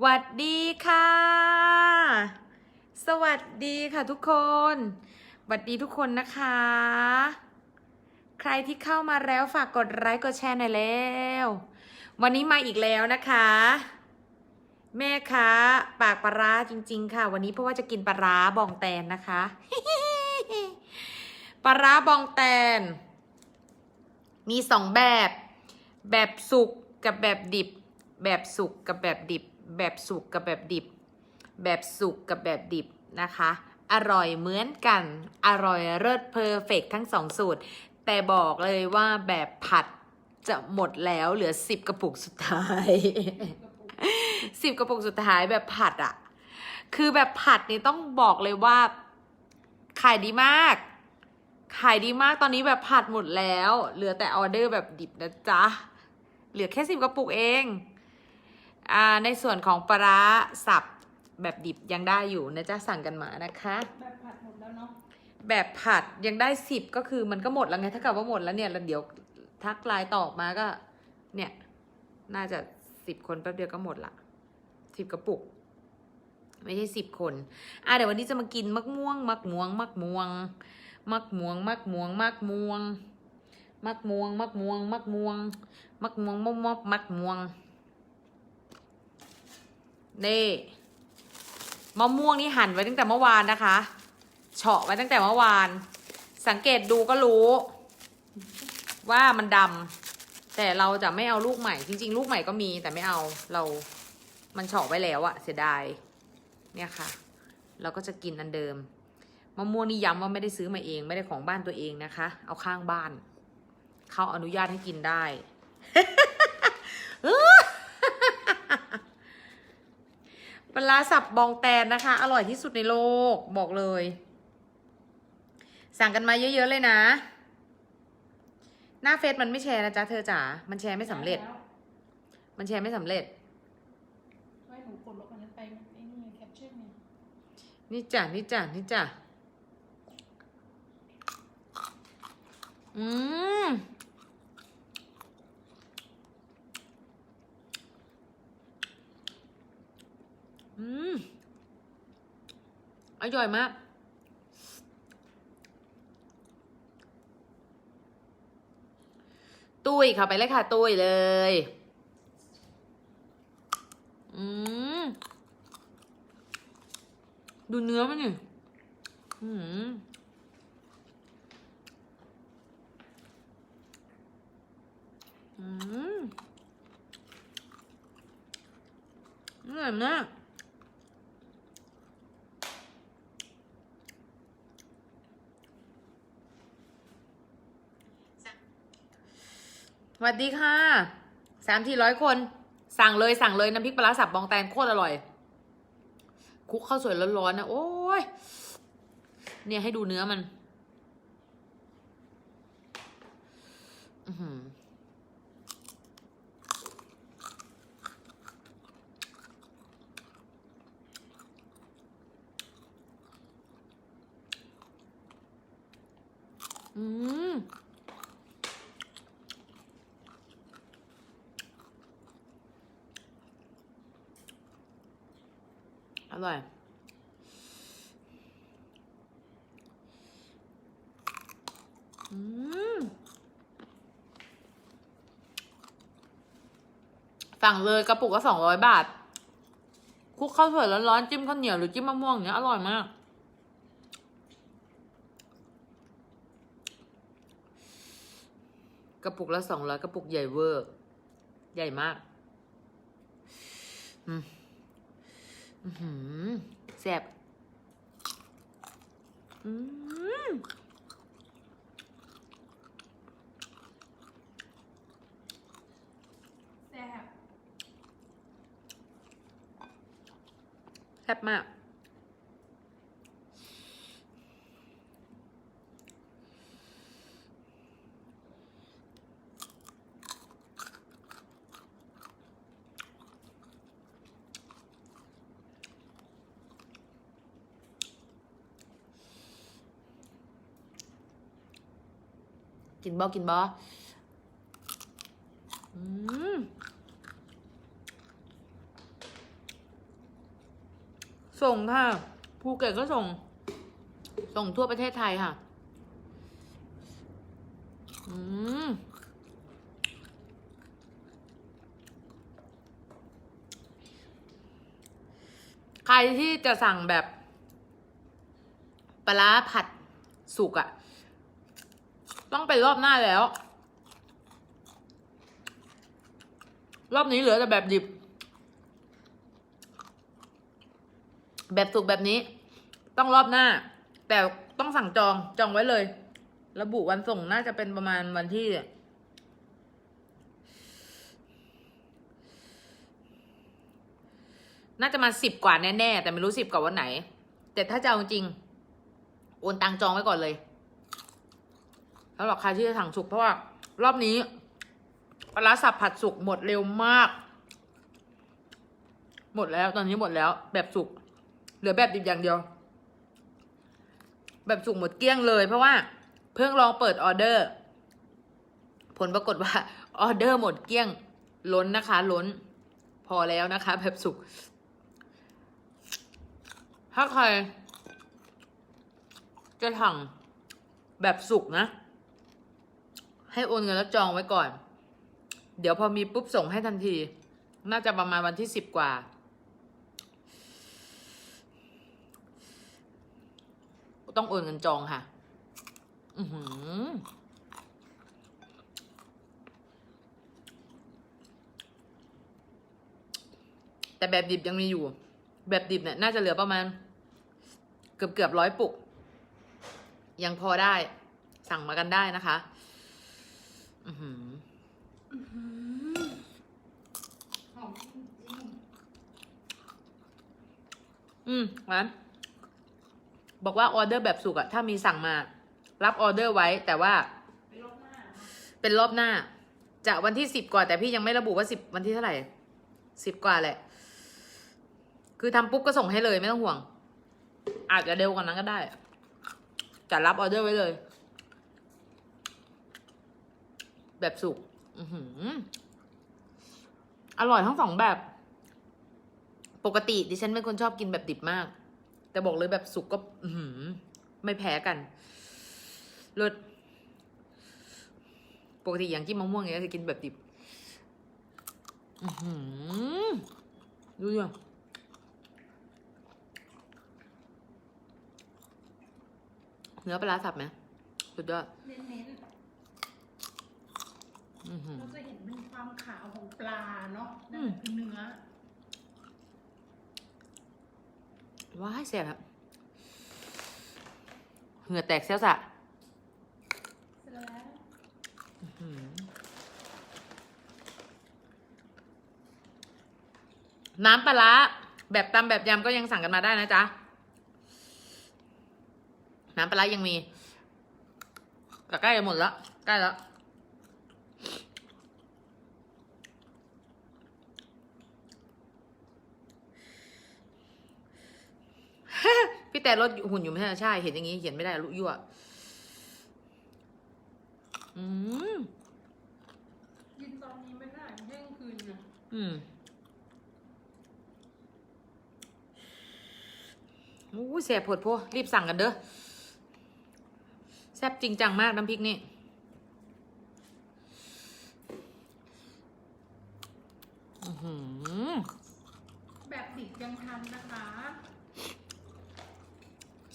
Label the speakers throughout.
Speaker 1: หวัดดีค่ะ สวัสดีค่ะทุกคนหวัดดีทุกคนนะคะ ใครที่เข้ามาแล้วฝากกดไลค์กดแชร์หน่อยแล้ว วันนี้มาอีกแล้วนะคะ แม่คะปากปลาร้าจริง ๆ ค่ะ วันนี้เพราะว่าจะกินปลาร้าบองแตนนะคะปลาร้าบองแตน มีสองแบบ แบบสุกกับแบบดิบ แบบสุกกับแบบดิบ แบบสุกกับแบบดิบ แบบสุกกับแบบดิบนะคะ อร่อยเหมือนกัน อร่อยเลิศเพอร์เฟกทั้งสองสูตร แต่บอกเลยว่าแบบผัดจะหมดแล้วเหลือสิบกระปุกสุดท้ายสิบกระปุกสุดท้ายแบบผัดอะคือแบบผัดนี่ต้องบอกเลยว่าขายดีมาก ขายดีมากตอนนี้แบบผัดหมดแล้ว เหลือแต่ออเดอร์แบบดิบนะจ๊ะ เหลือแค่สิบกระปุกเอง อ่าในส่วนของปลาร้าสับแบบดิบยังได้อยู่นะจ๊ะสั่งกันมานะคะ
Speaker 2: แบบผัดหมดแล้วเนาะ
Speaker 1: แบบผัดยังได้สิบก็คือมันก็หมดแล้วไงถ้าเกิดว่าหมดแล้วเนี่ยแล้วเดี๋ยวทักไลน์ตอบมาก็ เนี่ย น่าจะสิบคนแป๊บเดียวก็หมดละสิบกระปุก ไม่ใช่สิบคน อะเดี๋ยววันนี้จะมากินมักม่วง มักม่วง มักม่วง มักม่วง มักม่วง มักม่วง มักม่วง มักม่วง มักม่วง มักม่วงมกมกมักม่วง นี่มะม่วงนี่หั่นไว้ตั้งแต่เมื่อวานนะคะ เฉาะไว้ตั้งแต่เมื่อวาน สังเกตดูก็รู้ ว่ามันดำแต่เราจะไม่เอาลูกใหม่ จริง ๆ ลูกใหม่ก็มีแต่ไม่เอาเรา มันเฉาะไว้แล้วอะเสียดาย เนี่ยค่ะ เราก็จะกินอันเดิมมะม่วงนี่ย้ำว่าไม่ได้ซื้อมาเอง ไม่ได้ของบ้านตัวเองนะคะ เอาข้างบ้าน เขาอนุญาตให้กินได้ ปลาร้าสับบองแตนนะคะ อร่อยที่สุดในโลกบอกเลย สั่งกันมาเยอะ ๆ เลยนะ หน้าเฟซมันไม่แชร์นะจ๊ะเธอจ๋ามันแชร์ไม่สำเร็จ
Speaker 2: แล้ว
Speaker 1: มันแชร์ไม่สำเร็จ
Speaker 2: ไว้หนูกดลบอันนั้นไปไอ้นี่แคปชั่นเนี่ย
Speaker 1: นี่จ้ะนี่จ้ะนี่จ้ะอืม อืม อร่อยมาก ตุ้ยค่ะไปเลยค่ะ ตุ้ยเลย อืม ดูเนื้อมันนี่อืมอืมอร่อยมาก สวัสดีค่ะสามที่ร้อยคน สั่งเลยสั่งเลยน้ำพริกปลาสับบองแตนโคตรอร่อย คุกข้าวสวยร้อนๆนะโอ้ยเนี่ยให้ดูเนื้อมันอือหืออืม อร่อย อืม สั่งเลยกระปุกก็สองร้อยบาท คุกข้าวสวยร้อนๆจิ้มข้าวเหนียวหรือจิ้มมะม่วงเงี้ยอร่อยมากกระปุกละสองร้อยกระปุกใหญ่เวอร์ ใหญ่มาก อืม แซ่บอืม
Speaker 2: แซ่บ
Speaker 1: แซ่บมาก กินบ่กินบ่อืมส่งค่ะภูเก็ตก็ส่ง ส่งทั่วประเทศไทยค่ะ อืมใครที่จะสั่งแบบปลาผัดสุกอะ ต้องไปรอบหน้าแล้ว รอบนี้เหลือแต่แบบดิบ แบบสุกแบบนี้ ต้องรอบหน้า แต่ต้องสั่งจองจองไว้เลย ระบุวันส่งน่าจะเป็นประมาณวันที่น่าจะมาสิบกว่าแน่ๆ แต่ไม่รู้สิบกว่าวันไหน แต่ถ้าจะเอาจริง โอนตังจองไว้ก่อนเลย สำหรับใครที่จะสั่งสุกเพราะว่ารอบนี้ปลาร้าสับผัดสุกหมดเร็วมาก หมดแล้วตอนนี้หมดแล้วแบบสุกเหลือแบบดิบอย่างเดียว แบบสุกหมดเกลี้ยงเลย เพราะว่าเพิ่งลองเปิดออเดอร์ ผลปรากฏว่าออเดอร์หมดเกลี้ยงล้นนะคะ ล้น พอแล้วนะคะ แบบสุกถ้าใครจะถังแบบสุกนะ ให้โอนเงินแล้วจองไว้ก่อน เดี๋ยวพอมีปุ๊บส่งให้ทันที น่าจะประมาณวันที่สิบกว่า ต้องโอนเงินจองค่ะ อือหือแต่แบบดิบยังมีอยู่ แบบดิบเนี่ยน่าจะเหลือประมาณ เกือบเกือบร้อยปุก ยังพอได้ สั่งมากันได้นะคะ อือหือ
Speaker 2: หอมจริง
Speaker 1: อืมงั้นบอกว่าออเดอร์แบบสุกอะถ้ามีสั่งมา รับออเดอร์ไว้ แต่ว่า
Speaker 2: ๆไปรอบหน้านะ
Speaker 1: เป็นรอบหน้า จะวันที่สิบกว่าแต่พี่ยังไม่ระบุว่าสิบวันที่เท่าไหร่สิบกว่าแหละ คือทำปุ๊บก็ส่งให้เลยไม่ต้องห่วง อาจจะเร็วกว่านั้นก็ได้ จะรับออเดอร์ไว้เลย แบบสุกออร่อยทั้งสองแบบ ปกติดิฉันเป็นคนชอบกินแบบดิบมาก แต่บอกเลยแบบสุกก็ไม่แพ้กันเลิศปกติอย่างที่มะม่วงเนี้ยจะกินแบบดิบอือหือดูดิเนื้อปลาสับไหมสุดยอด
Speaker 2: เน้น
Speaker 1: อือหื
Speaker 2: ๆ
Speaker 1: อ
Speaker 2: เราจะเห็นเป็นความขาวของปลาเนาะ
Speaker 1: อื
Speaker 2: นั่น
Speaker 1: ม
Speaker 2: คือเนื้อ
Speaker 1: ว้ายเสียบเหงื่อแตกเสียวสะ
Speaker 2: เสร็จแล้ว
Speaker 1: อืมน้ำปลาร้าแบบตำแบบยำก็ยังสั่งกันมาได้นะจ๊ะ น้ำปลาร้ายังมีก็ใกล้จะหมดแล้วใกล้แล้ว พี่แต่ลดหุ่นอยู่ไม่ใช่เหรอใช่ เห็นอย่างนี้เขียนไม่ได้ลุยั่วอืม
Speaker 2: กินตอนนี้ไม่ได้เที่ยงคืนนะ
Speaker 1: อืมอู้แสบปวดพวรีบสั่งกันเด้อแซ่บจริงจังมากน้ำพริกนี่อื้อหือ
Speaker 2: แบบดิบยังทันนะคะ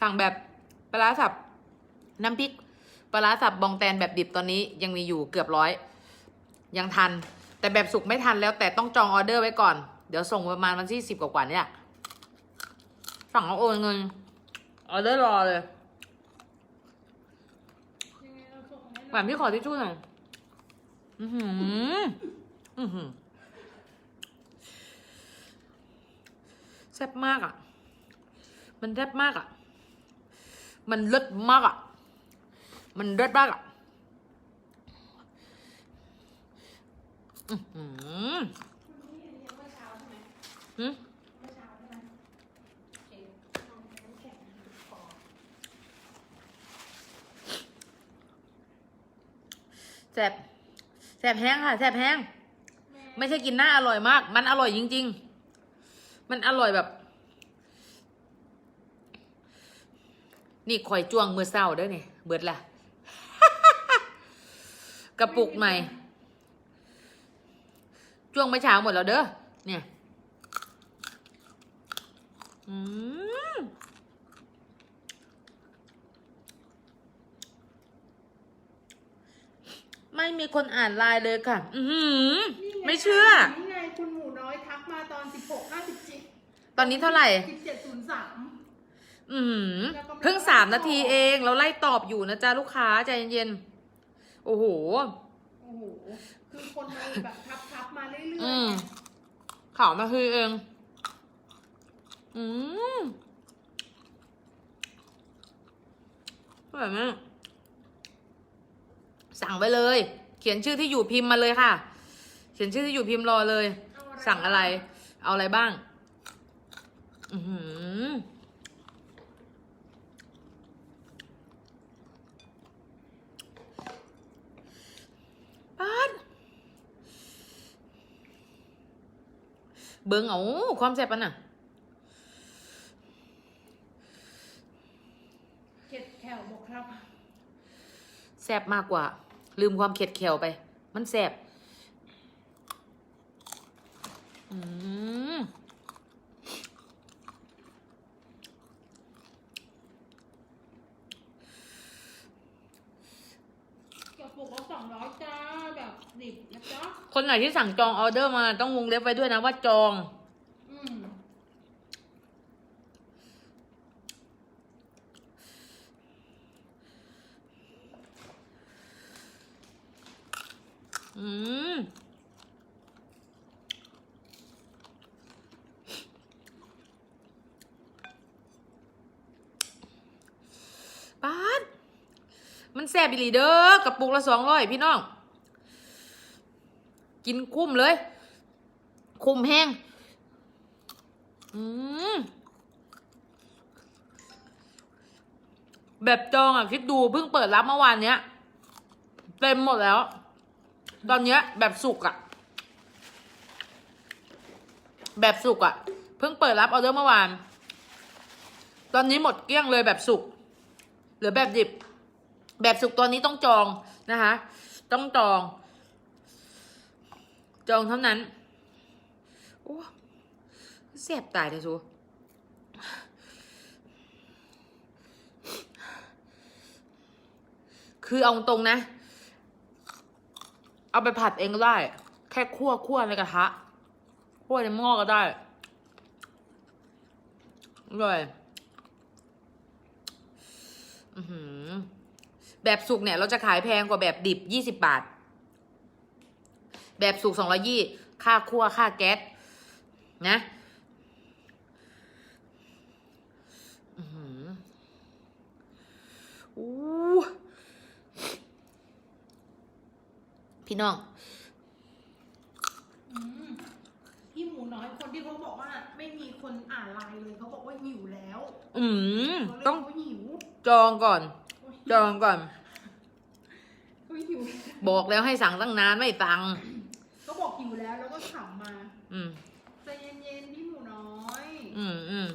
Speaker 1: สั่งแบบปลาร้าสับน้ำพริกปลาร้าสับบองแตนแบบดิบตอนนี้ยังมีอยู่เกือบร้อย ยังทัน แต่แบบสุกไม่ทันแล้วแต่ต้องจองออเดอร์ไว้ก่อน เดี๋ยวส่งประมาณวันที่สิบกว่าๆเนี่ยสั่งแล้วโอนเงินออเดอร์รอเลย
Speaker 2: ยังไงเราส่งให้
Speaker 1: หวานพี่ขอทิชชู่หน่อยอือหืออือหือแซ่บมากอะ มันแซ่บมากอะ มันเลิศมากอะ มันเลิศมากอะอื
Speaker 2: มอืมแข็งขอ
Speaker 1: แซ่บแซ่บแห้งค่ะแซ่บแห้ง ไม่ใช่กินหน้าอร่อยมาก มันอร่อยจริง ๆ มันอร่อยแบบ นี่คอยจ้วงมือเศร้าเด้อนี่เบิดละกระปุกใหม่ จ้วงไม่อเช้าหมดแล้วเด้อเนี่ยอืมไม่มีคนอ่านไลน์เลยค่ะ อือหือ
Speaker 2: นี่ง
Speaker 1: ไม่เชื่อ
Speaker 2: นี่ไงคุณหมูน้อยทักมาตอนสิบหกห้าสิบเจ็ด
Speaker 1: ตอนนี้เท่าไหร่
Speaker 2: สิบเจ็ดศูนย์สาม
Speaker 1: อืม
Speaker 2: แล้วก็ไม่
Speaker 1: เพิ่ง
Speaker 2: ต้อง
Speaker 1: สาม
Speaker 2: ตอบ
Speaker 1: นาทีเองเราไล่ตอบอยู่นะจ๊ะลูกค้าใจเย็นๆโอ้โห
Speaker 2: โอ้โหคือคนมาแบบทักทักมาเรื่อย
Speaker 1: อืม
Speaker 2: ๆ
Speaker 1: ข่าวมาคือเอง อืมอร่อยมากสั่งไปเลย เขียนชื่อที่อยู่พิมพ์มาเลยค่ะ เขียนชื่อที่อยู่พิมพ์รอเลย
Speaker 2: เอาอะไร
Speaker 1: สั่งอะไร เอาอะไรบ้าง อือหือ ป๊าด เบิ้งเอาความแซ่บอันน่ะ
Speaker 2: เข็ดแถวบอกครับ
Speaker 1: แซ่บมากกว่า ลืมความเข็ดเขียวไป มันแซ่บอืม
Speaker 2: กระปุกละสองร้อยจ้าแบบดิบนะจ๊ะ
Speaker 1: คนไหนที่สั่งจองออเดอร์มาต้องวงเล็บไว้ด้วยนะว่าจอง
Speaker 2: อืม
Speaker 1: อืมป๊าดมันแซ่บอีหลีเด้อกระปุกละสองร้อยพี่น้อง กินคุ้มเลย คุ้มแห้ง อืมแบบจองอะ คิดดูเพิ่งเปิดรับเมื่อวานเนี้ย เต็มหมดแล้ว ตอนเนี้ย แบบสุกอะ แบบสุกอะ เพิ่งเปิดรับออเดอร์เมื่อวาน ตอนนี้หมดเกลี้ยงเลยแบบสุกหลือแบบดิบ แบบสุกตัวนี้ต้องจองนะคะ ต้องจอง จองเท่านั้น โอ้เสียบตายเลยซูคือเอาตรงนะ เอาไปผัดเองก็ได้ แค่คั่วคั่วในกระทะคั่วในหม้อก็ได้อร่อยแบบสุกเนี่ย เราจะขายแพงกว่าแบบดิบยี่สิบบาท แบบสุกสองร้อยี่ค่าคั่วค่าแก๊สนะอื้อหืออู้พี่น้อง
Speaker 2: อืมพี่หมูน้อยคนที่เขาบอกว่า ไม่มีคนอ่านไลน์เลยเขาบอกว่าหิวแล้ว
Speaker 1: อืม
Speaker 2: เขาเลย
Speaker 1: ต้อง
Speaker 2: เขาหิว
Speaker 1: จองก่อน จองก่อน
Speaker 2: เขาหิว
Speaker 1: บอกแล้วให้สั่งตั้งนานไม่ตังค์
Speaker 2: เขา บอกหิวแล้วแล้วก็ขำมา
Speaker 1: อืม
Speaker 2: ใจเย็นๆพี่หมูน้อย
Speaker 1: อืมอืม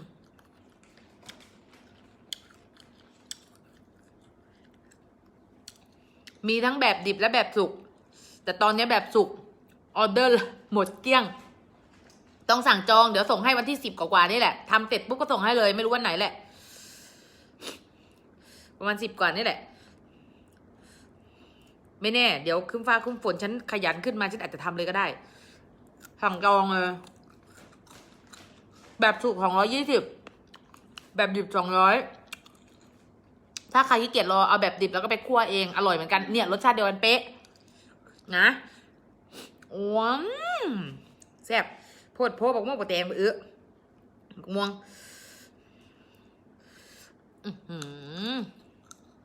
Speaker 1: มีทั้งแบบดิบและแบบสุก แต่ตอนนี้แบบสุก ออเดอร์หมดเกลี้ยง ต้องสั่งจองเดี๋ยวส่งให้วันที่สิบกว่าๆนี่แหละทำเสร็จปุ๊บก็ส่งให้เลย ไม่รู้วันไหนแหละ ประมาณสิบกว่านี่แหละ ไม่แน่ เดี๋ยวขึ้นฟ้าขึ้นฝนฉันขยันขึ้นมาฉันอาจจะทำเลยก็ได้สั่งจองเลยแบบสุกสองร้อยี่สิบแบบดิบสองร้อยถ้าใครขี้เกียจรอเอาแบบดิบแล้วก็ไปคั่วเองอร่อยเหมือนกันเนี่ยรสชาติเดียวกันเป๊ะ นะว้าวแซ่บโพดโพบอกม่วงปะแตงไปเอื้อม่วงอือหือ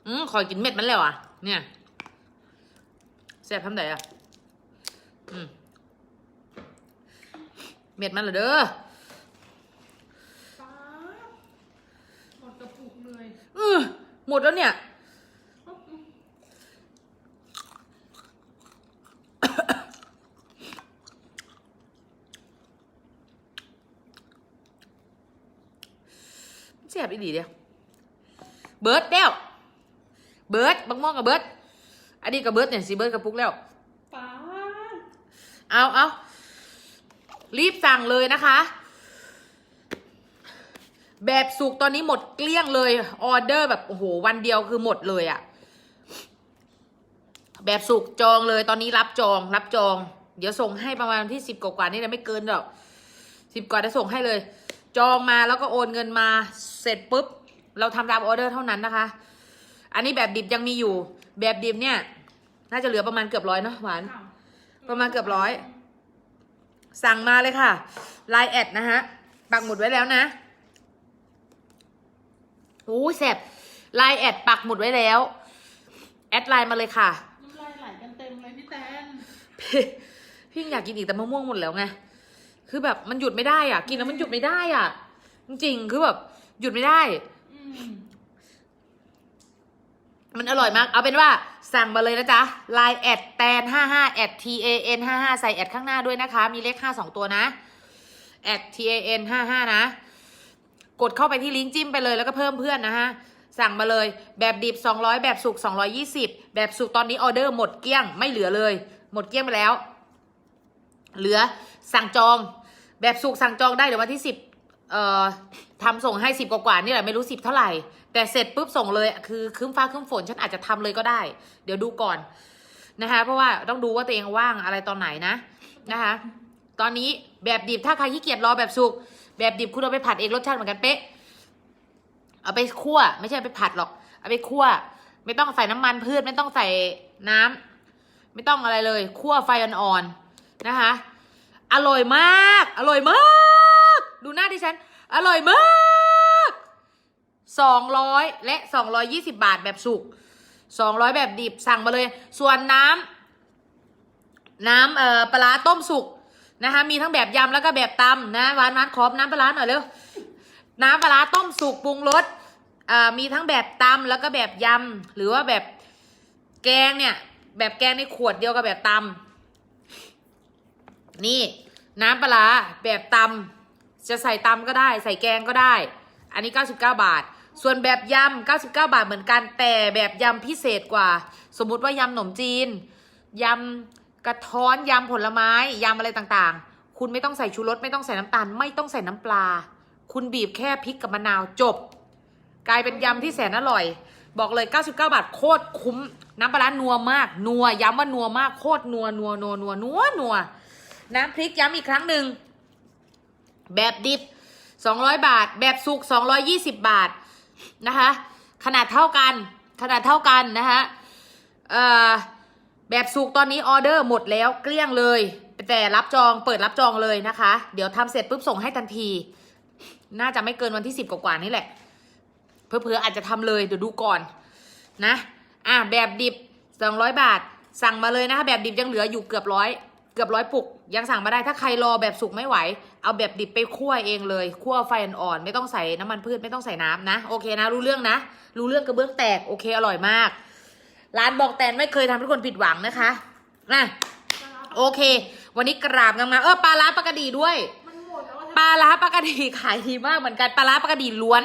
Speaker 1: อืมคอยกินเม็ดมันแล้วอะ เนี่ย แซ่บทำไดอะอืมเม็ดมันเหรอเด้อ
Speaker 2: ป๊าบหมดกระปุกเลย
Speaker 1: เออหมดแล้วเนี่ยแซ่บอีหลีเดียว เบิร์ดแล้วเบิร์ดบักม่วงกับเบิร์ด อันนี้กับเบิร์ดเนี่ยสิเบิร์ดกับปุ๊กแล้ว
Speaker 2: ป้า
Speaker 1: เอาเอารีบสั่งเลยนะคะ แบบสุกตอนนี้หมดเกลี้ยงเลยออเดอร์แบบโอ้โหวันเดียวคือหมดเลยอะแบบสุกจองเลยตอนนี้รับจอง รับจอง เดี๋ยวส่งให้ประมาณวันที่สิบกว่าๆนี่แหละไม่เกินหรอกสิบกว่าจะส่งให้เลย จองมาแล้วก็โอนเงินมาเสร็จปุ๊บ เราทำตามออเดอร์เท่านั้นนะคะ อันนี้แบบดิบยังมีอยู่ แบบดิบเนี่ย น่าจะเหลือประมาณเกือบร้อยเนาะหวาน
Speaker 2: อ้าว
Speaker 1: ประมาณเกือบร้อย สั่งมาเลยค่ะไลน์แอดนะฮะปักหมุดไว้แล้วนะโอ้ยแสบไลน์แอดปักหมุดไว้แล้ว แอดไลน์มาเลยค่ะ
Speaker 2: น้ำลายไหลกันเต็มเลยพี่แตน
Speaker 1: พี่พี่อยากกินอีกแต่มะม่วงหมดแล้วไงคือแบบมันหยุดไม่ได้อะ กินแล้วมันหยุดไม่ได้อะ จริงๆคือแบบ หยุดไม่ได้
Speaker 2: อืม
Speaker 1: มันอร่อยมาก เอาเป็นว่า สั่งมาเลยนะจ๊ะ Line แอดแตนห้าห้าแอด T A N ห้าห้าใส่แอดข้างหน้าด้วยนะคะ มีเลขห้าสองตัวนะแอด T A N ห้าห้านะ กดเข้าไปที่ลิงก์จิ้มไปเลยแล้วก็เพิ่มเพื่อนนะฮะ สั่งมาเลย แบบดิบ 200 แบบสุก 220 แบบสุกตอนนี้ออเดอร์หมดเกลี้ยงไม่เหลือเลย หมดเกลี้ยงไปแล้ว เหลือสั่งจอง แบบสุกสั่งจองได้เดี๋ยววันที่ 10เอ่อทำส่งให้ 10 กว่าๆนี่แหละไม่รู้ 10 เท่าไหร่ แต่เสร็จปุ๊บส่งเลยคือครึ้มฟ้าครึ้มฝนฉันอาจจะทำเลยก็ได้ เดี๋ยวดูก่อนนะคะ เพราะว่าต้องดูว่าตัวเองว่างอะไรตอนไหนนะนะคะ ตอนนี้แบบดิบถ้าใครขี้เกียจรอแบบสุก แบบดิบคุณเอาไปผัดเองรสชาติเหมือนกันเป๊ะ เอาไปคั่ว ไม่ใช่ไปผัดหรอก เอาไปคั่ว ไม่ต้องใส่น้ำมันพืชไม่ต้องใส่น้ำไม่ต้องอะไรเลย คั่วไฟอ่อนๆนะคะ อร่อยมาก อร่อยมาก ดูหน้าดิฉัน อร่อยมาก สองร้อยและสองร้อยยี่สิบาทแบบสุกสองร้อยแบบดิบสั่งมาเลย ส่วนน้ำน้ำเอ่อปลาต้มสุกนะคะมีทั้งแบบยำแล้วก็แบบตำนะหวานนัดขอบน้ำปลาหน่อยเร็วน้ำปลาต้มสุกปรุงรสอ่ามีทั้งแบบตำแล้วก็แบบยำหรือว่าแบบแกงเนี่ย แบบแกงในขวดเดียวกับแบบตำนี่น้ำปลาร้าแบบตำจะใส่ตำก็ได้ ใส่แกงก็ได้ อันนี้ 99 บาท ส่วนแบบยำ99 บาทเหมือนกัน แต่แบบยำพิเศษกว่า สมมุติว่ายำขนมจีนยำกระท้อนยำผลไม้ยำอะไรต่างๆ คุณไม่ต้องใส่ชูรสไม่ต้องใส่น้ำตาล ไม่ต้องใส่น้ำปลา คุณบีบแค่พริกกับมะนาวจบ กลายเป็นยำที่แสนอร่อย บอกเลย 99 บาทโคตรคุ้มน้ำปลานัวมาก นัวย้ำว่านัวมากโคตรนัวนัวนัวนัวนัวนัวน้ำพริกย้ำอีกครั้งหนึ่งแบบดิบ 200 บาท แบบสุก220 บาท นะคะ ขนาดเท่ากัน ขนาดเท่ากันนะคะแบบสุกตอนนี้ออเดอร์หมดแล้วเกลี้ยงเลย แต่รับจองเปิดรับจองเลยนะคะ เดี๋ยวทำเสร็จปุ๊บส่งให้ทันที น่าจะไม่เกินวันที่สิบกว่านี่แหละ เพอเพอๆอาจจะทำเลยเดี๋ยวดูก่อนนะ อะแบบดิบ200บาท สั่งมาเลยนะคะแบบดิบยังเหลืออยู่เกือบร้อย กือบร้อยปุกยังสั่งมาได้ถ้าใครรอแบบสุกไม่ไหว เอาแบบดิบไปคั่วเองเลยคั่วไฟอ่อนๆไม่ต้องใส่น้ำมันพืชไม่ต้องใส่น้ำนะโอเคนะ รู้เรื่องนะ รู้เรื่องกระเบื้องแตกโอเคอร่อยมาก ร้านบอกแตนไม่เคยทำให้ทุกคนผิดหวังนะคะอะ
Speaker 2: ปลาร้า
Speaker 1: โอเค วันนี้กราบงามๆเออปลาร้าปลากระดีด้วย
Speaker 2: มันหมดแล้วอะ
Speaker 1: ปลาร้าปลากระดีขายดีมากเหมือนกันปลาร้าปลากระดีล้วน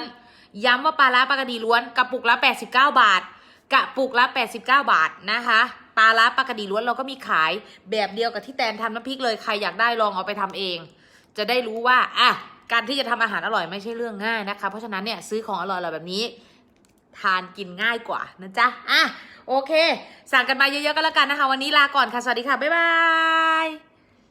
Speaker 1: ย้ำว่าปลาร้าปลากระดีล้วนกระปุกละ89 บาท กระปุกละ89 บาทนะคะ ปลาร้าปลากระดีล้วนเราก็มีขายแบบเดียวกับที่แตนทำน้ำพริกเลยใครอยากได้ลองเอาไปทำเอง จะได้รู้ว่าอะการที่จะทำอาหารอร่อยไม่ใช่เรื่องง่ายนะคะ เพราะฉะนั้นเนี่ยซื้อของอร่อยๆแบบนี้ ทานกินง่ายกว่านะจ๊ะ อะ โอเค สั่งกันมาเยอะๆก็แล้วกันนะคะ วันนี้ลาก่อนค่ะ สวัสดีค่ะ บ๊ายบาย